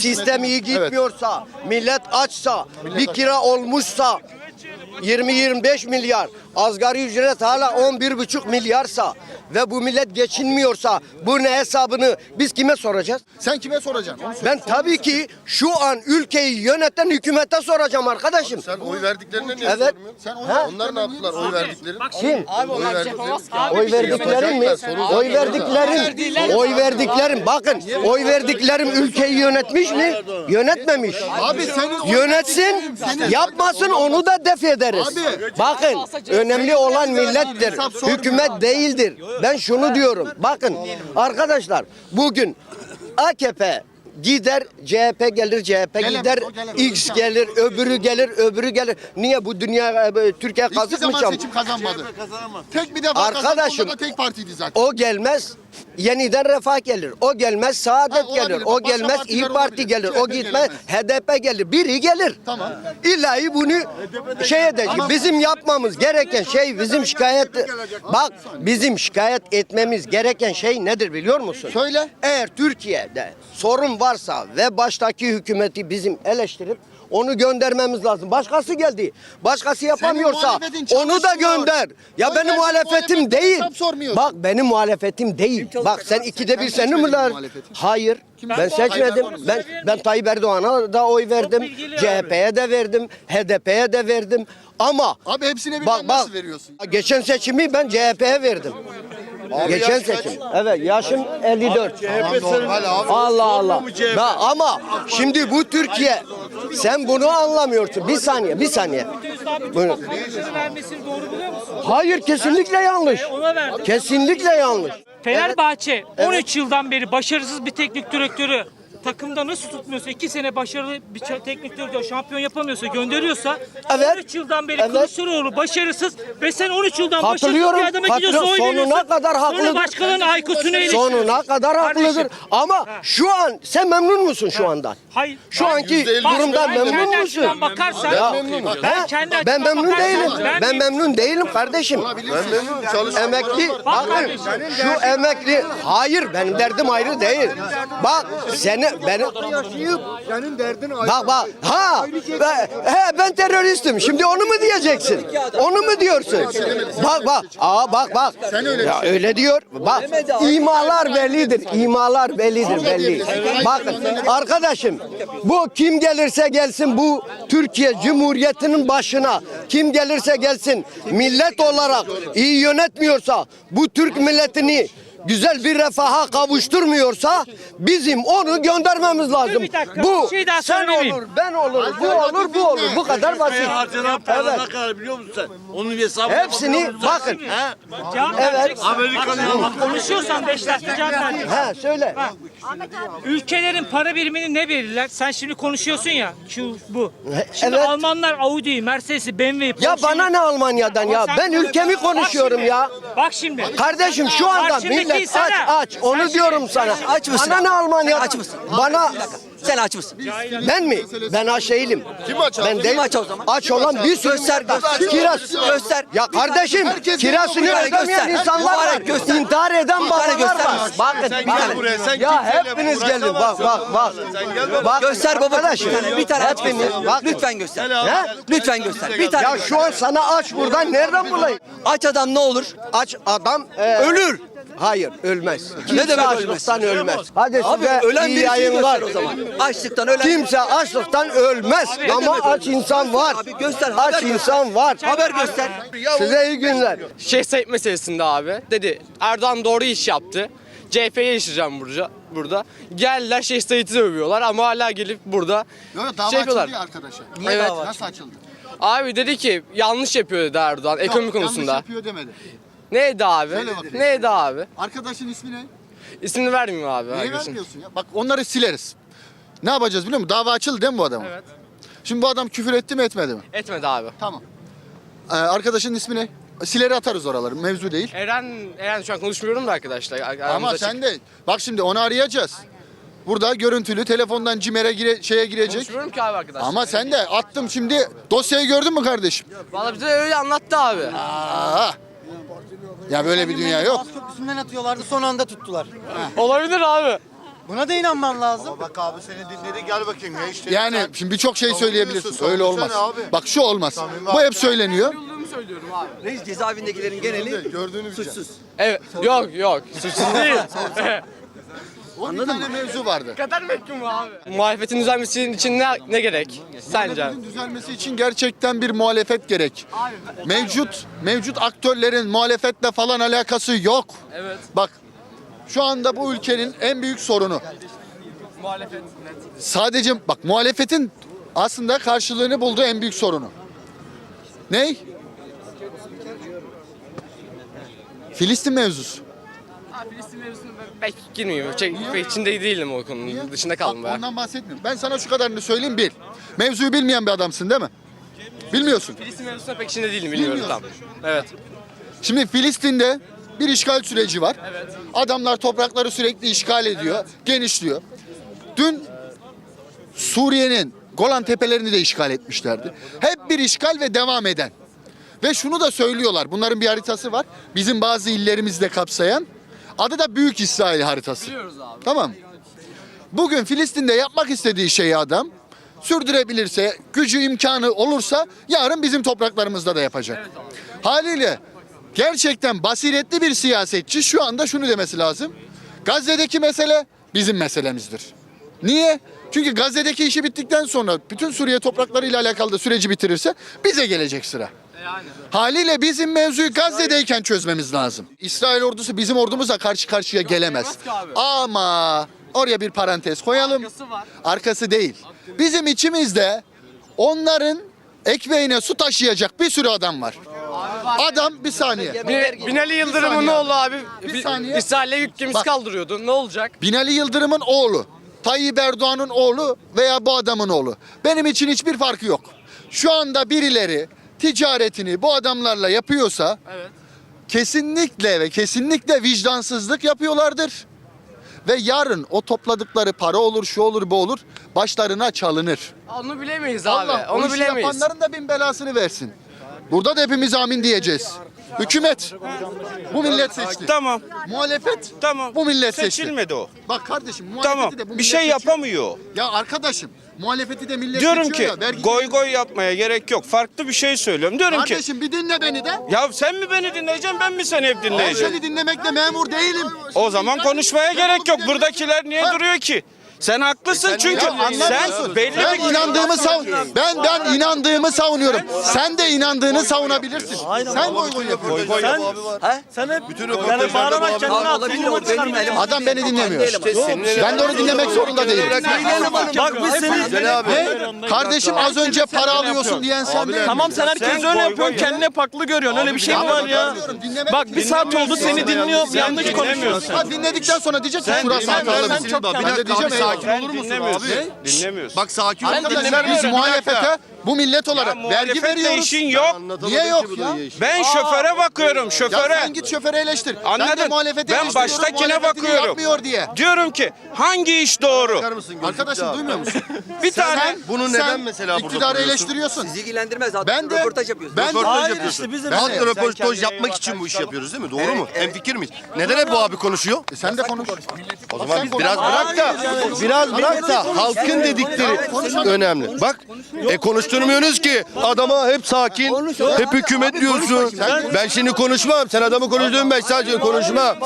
sistem iyi gitmiyorsa, millet açsa, bir kira olmuşsa 20-25 milyar, asgari ücret hala 11,5 milyarsa ve bu millet geçinmiyorsa bu ne hesabını biz kime soracağız? Sen kime soracaksın? Onu. Ben tabii ki şu an ülkeyi yöneten hükümete soracağım arkadaşım. Sen oy verdiklerine niye Evet. sormuyorsun? Sen Ha? Onlar ne yaptılar oy verdiklerin? Kim? Oy verdiklerin. Oy verdiklerim mi? Oy verdiklerim. Oy verdiklerim. Bakın oy verdiklerim ülkeyi yönetmiş mi? Yönetmemiş. Abi senin Yönetsin, yapmasın onu da def ederiz. Abi. Bakın önemli olan millettir, hükümet değildir. Ben şunu diyorum. Bakın arkadaşlar bugün AKP gider CHP gelir CHP Gelemez, gider o gelemez. X gelir öbürü gelir öbürü gelir. Niye bu dünya e, Türkiye hiçbir kazık mı zaman çam? seçim kazanmadı. Tek bir defa Arkadaşım, kazandı. Onda da tek partiydi zaten. O gelmez yeniden refah gelir. O gelmez saadet Ha, gelir. O Başka gelmez İyi Parti olabilir. gelir. O gitmez gelemez. HDP gelir. Biri gelir. Tamam. İllahi bunu şey edecek. Bizim yapmamız gereken şey bizim şikayet bak bizim şikayet etmemiz gereken şey nedir biliyor musun? Söyle. Eğer Türkiye'de sorun varsa ve baştaki hükümeti bizim eleştirip onu göndermemiz lazım. Başkası geldi. Başkası yapamıyorsa onu da gönder. Ya benim muhalefetim değil. Bak benim muhalefetim değil. Bak sen ikide bir Sen seni mi. Hayır. Ben seçmedim. Ben ben Tayyip Erdoğan'a da oy verdim. CHP'ye de verdim. HDP'ye de verdim. Ama Abi hepsine birden bak bak nasıl veriyorsun? geçen seçimi ben CHP'ye verdim. Geçen seçim. Evet yaşım 54. Normal abi. Allah Allah. Ya ama şimdi bu Türkiye sen bunu anlamıyorsun. Bir saniye, bir saniye. Buyurun. Konuşmanın vermesini doğru buluyor musun? Hayır kesinlikle yanlış. Ona verdi. Kesinlikle yanlış. Fenerbahçe 13 yıldan beri başarısız bir teknik direktörü takımda nasıl tutmuyorsa, 2 sene başarılı bir teknik direktör şampiyon yapamıyorsa, gönderiyorsa Evet. 13 yıldan beri Evet. Kılıçdaroğlu başarısız ve sen 13 yıldan başarısız Katılıyorum, bir adama gidiyorsun katılıyorum. oy veriyorsun. Sonuna kadar haklıdır. Sonra başkalarının Aykut'unu eleştiriyorsun. Sonuna kadar Kardeşim, haklıdır. Ama şu an sen memnun musun şu andan? Hayır. Şu Ben- anki %50 durumdan Ben kendi memnun musun? açımdan bakarsan Ya, ben he? kendi ben memnun değilim. ben Ben memnun değilim kardeşim. Ben memnunum çalışmam. Emekli, Bak bakın kardeşim. şu emekli, hayır benim derdim ayrı değil. Bak seni, benim, Senin derdin ayrı. bak bak, ha, ben, he ben teröristim, şimdi onu mu diyeceksin? Onu mu diyorsun? Bak bak, aa bak bak. Ya öyle diyor, bak imalar bellidir, imalar bellidir belli. Bakın arkadaşım, bu kim gelirse gelsin bu Türkiye Cumhuriyeti'nin başına, kim gelirse gelsin millet olarak iyi yönetmiyorsa, bu Türk milletini güzel bir refaha kavuşturmuyorsa bizim onu göndermemiz lazım. bir dakika, Bu bir şey daha sen söylemeyeyim. olur, ben olur, bu olur, bu olur. Bu kadar basit. Harcanan para Evet. kadar biliyor musun sen? Onun hesabını Hepsini bakın. He? Cevap Evet. vereceksin. Amerika'nın konuşuyorsan 5 dakika cevap ver. Ha söyle. Ülkelerin para birimini ne verirler? Sen şimdi konuşuyorsun ya şu bu. Şimdi evet. Almanlar Audi'yi, Mercedes'i, BMW'yi, Ya Porsche'yi- bana ne Almanya'dan ya? Ben ülkemi konuşuyorum ya. Bak şimdi. Kardeşim şu anda Karşındaki millet insana- aç aç. Onu diyorum sana. Aç mısın? Bana ne Almanya? Aç mısın? Bana Sen aç mısın? ben mi? Ben aç değilim. Kim aç abi? Ben Kim değilim. aç o zaman? Aç olan bir sürü Göster, göster. kiraz. Göster. Ya kardeşim kirasını bir tane ödemeyen göster. insanlar var. Göster. İntihar eden Bir tane babalar göster. var. Bakın buraya, sen Ya hepiniz gelin bak bak bak. Bak. Göster baba. arkadaşım. Bir tane, bir tane aç Hepiniz göster. bak. Lütfen göster. He? Lütfen göster. Bir tane. Ya şu an sana aç buradan nereden bulayım? Aç adam ne olur? Aç adam e, Ölür. Hayır ölmez. Kimse demek açlıktan ölmez. Hadi Abi size ölen iyi yayınlar. o zaman. Açlıktan ölen. Kimse açlıktan ölmez ama aç insan var. Abi göster, Aç göster. insan var. Haber göster. Size iyi günler. Şeyh Said meselesinde abi dedi Erdoğan doğru iş yaptı. CHP'ye yaşayacağım burada. burada. Geldiler Şeyh Said'i övüyorlar ama hala gelip burada Yok yok dava şey yapıyorlar. açıldı ya arkadaşa. Niye Evet. dava Nasıl açıldı? Abi dedi ki yanlış yapıyor dedi Erdoğan ekonomi konusunda. Yanlış yapıyor demedi. Neydi abi? Söyle bakayım. Neydi abi? Arkadaşın ismi ne? İsmini vermeyeyim abi. Niye arkadaşın. vermiyorsun ya? Bak onları sileriz. Ne yapacağız biliyor musun? Dava açıldı değil mi bu adama? Evet. Şimdi bu adam küfür etti mi etmedi mi? Etmedi abi. Tamam. Ee, arkadaşın ismi ne? Sileri atarız oraları. Mevzu değil. Eren, Eren şu an konuşmuyorum da arkadaşlar. Ama Aramızda sen de bak şimdi onu arayacağız. Burada görüntülü telefondan CİMER'e gire, şeye girecek. Konuşmuyorum ki abi arkadaşlar. Ama sen de attım şimdi dosyayı gördün mü kardeşim? Valla bize öyle anlattı abi. Aa. Ya böyle bir dünya yok. Köprüsünden atıyorlardı son anda tuttular. Olabilir abi. Buna da inanman lazım. Bak abi seni dinledi gel bakayım ya işte. Yani şimdi birçok şey söyleyebilirsin. Öyle olmaz. abi. Bak şu olmaz. Bu abi. hep söyleniyor. Reis cezaevindekilerin geneli Gördüğünü suçsuz. Evet. Yok yok. Suçsuz değil. Bir tane mevzu vardı. Kadar mekkum abi. Muhalefetin düzelmesi için ne, ne gerek? Sence? Muhalefetin düzelmesi için gerçekten bir muhalefet gerek. Mevcut mevcut aktörlerin muhalefetle falan alakası yok. Evet. Bak şu anda bu ülkenin en büyük sorunu. Muhalefet. Sadece bak muhalefetin aslında karşılığını bulduğu en büyük sorunu. Ney? Filistin mevzusu. Abi Filistin mevzusuna ben pek girmiyorum. Şey, pek içinde değilim o konunun. Dışında kaldım Bak, ben. ondan bahsetmiyorum. Ben sana şu kadarını söyleyeyim bil. Mevzuyu bilmeyen bir adamsın değil mi? Bilmiyorsun. Filistin mevzusuna pek içinde değilim bilmiyorum tam. Evet. Şimdi Filistin'de bir işgal süreci var. Adamlar toprakları sürekli işgal ediyor, genişliyor. Dün Suriye'nin Golan Tepelerini de işgal etmişlerdi. Hep bir işgal ve devam eden. Ve şunu da söylüyorlar. Bunların bir haritası var. Bizim bazı illerimizde kapsayan. Adı da Büyük İsrail haritası. Tamam. mı? Bugün Filistin'de yapmak istediği şeyi adam sürdürebilirse, gücü imkanı olursa yarın bizim topraklarımızda da yapacak. Haliyle gerçekten basiretli bir siyasetçi şu anda şunu demesi lazım. Gazze'deki mesele bizim meselemizdir. Niye? Çünkü Gazze'deki işi bittikten sonra bütün Suriye topraklarıyla alakalı da süreci bitirirse bize gelecek sıra. Haliyle bizim mevzuyu Gazze'deyken çözmemiz lazım. İsrail ordusu bizim ordumuzla karşı karşıya gelemez. Ama oraya bir parantez koyalım. Arkası var. Arkası değil. Bizim içimizde onların ekmeğine su taşıyacak bir sürü adam var. Adam bir saniye. Bin- Binali Yıldırım'ın ne oldu abi? Bir Bi- saniye. İsrail'e yük gemisi kaldırıyordu. Ne olacak? Binali Yıldırım'ın oğlu, Tayyip Erdoğan'ın oğlu veya bu adamın oğlu. Benim için hiçbir farkı yok. Şu anda birileri ticaretini bu adamlarla yapıyorsa Evet. kesinlikle ve kesinlikle vicdansızlık yapıyorlardır. Ve yarın o topladıkları para olur, şu olur, bu olur, başlarına çalınır. Onu bilemeyiz abi. Allah Onu bilemeyiz. yapanların da bin belasını versin. Burada da hepimiz amin diyeceğiz. Hükümet bu millet seçti. Tamam, Muhalefet tamam. bu millet seçti. Seçilmedi o. Bak kardeşim muhalefeti Tamam, de bu bir millet şey seçiyor. yapamıyor. Ya arkadaşım muhalefeti de millet Diyorum ki ya. vergi- goy goy yapmaya gerek yok. Farklı bir şey söylüyorum. Diyorum ki Kardeşim bir dinle beni de. ya sen mi beni dinleyeceksin ben mi seni hep Ben dinleyeceğim? seni dinlemekle memur değilim. O zaman konuşmaya gerek yok. Buradakiler niye duruyor ki? Sen haklısın çünkü Ya anlamıyorsun. sen belli ben bir inandığımı savun. Ben ben inandığımı savunuyorum. Sen de inandığını savunabilirsin. Sen goy goy yapıyorsun. Sen Bütün yani röportajlarda bu bağırarak abi kendini. Adam beni dinlemiyor. Ben de onu dinlemek zorunda değilim. Bak biz seni... Kardeşim az önce para alıyorsun diyen sen değil. Tamam sen herkes Sen öyle yapıyorsun. yap. Kendine farklı görüyorsun. Öyle bir şey mi var ya? Bak bir saat oldu seni dinliyorum. Sen Yanlış konuşuyorsun. dinledikten sonra diyecek ki Sen şurası dinlemiyorsun. hatalı. Sen Ben Bir de diyeceğim sakin olur musun abi? Dinlemiyorsun. Bak sakin ol. Arkadaşlar biz dinlemiyorum, bir muhalefete. Bu millet olarak Ya vergi veriyoruz. işin yok. Niye yok ya? Ben şoföre bakıyorum Ya şoföre. sen git şoförü eleştir. Ben de Anladın? Ben eleştiriyorum, baştakine bakıyorum. yapmıyor diye. Diyorum ki hangi iş doğru? Arkadaşım duymuyor musun? Bir tane Sen Bunu sen neden mesela burada iktidarı eleştiriyorsun. Sizi ilgilendirmez. Adam Ben de röportaj yapıyorsun. ben Röportaj Hayır yapıyorsun. işte biz de Ben de röportaj yapmak için bu işi yapıyoruz değil mi? Doğru mu? Hem fikir miyiz? Neden hep bu abi konuşuyor? E sen de konuş. O zaman biz biraz bırak da biraz bırak da halkın dedikleri önemli. Bak e konuşturmuyorsunuz ki adama hep sakin, hep hükümet diyorsun. Ben şimdi konuşmam. Sen adamı konuştuğun ben sadece konuşmam.